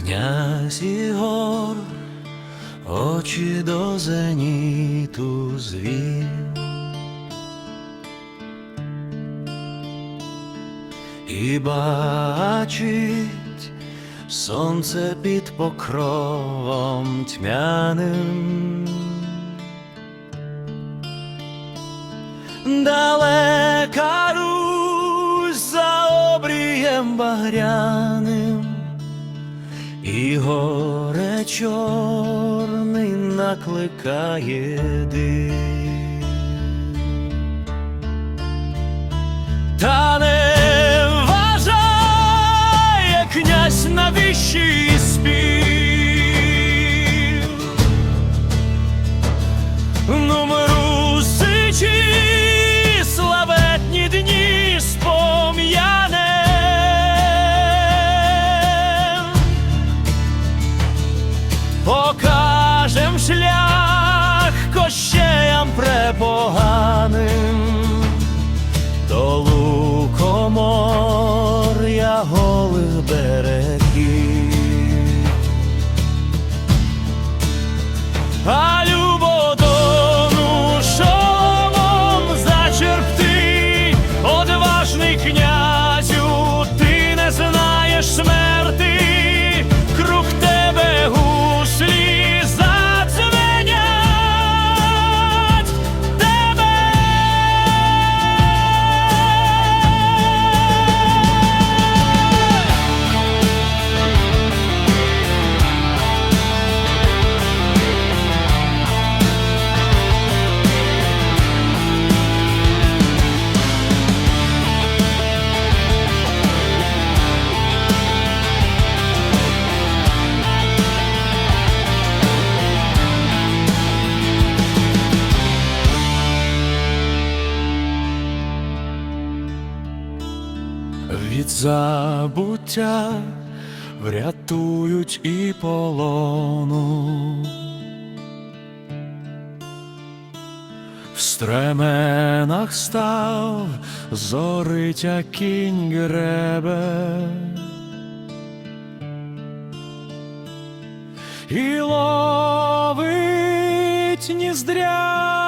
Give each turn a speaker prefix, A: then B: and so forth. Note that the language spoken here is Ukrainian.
A: князь Ігор, очі до зеніту звів. І бачить сонце під покровом тьмяним. Далека Русь за обрієм багряним, і горе чорний накликає дим. Та не Покажем шлях Від забуття врятують і полону. В стременах став зоритя кінь гребе. І ловить ніздря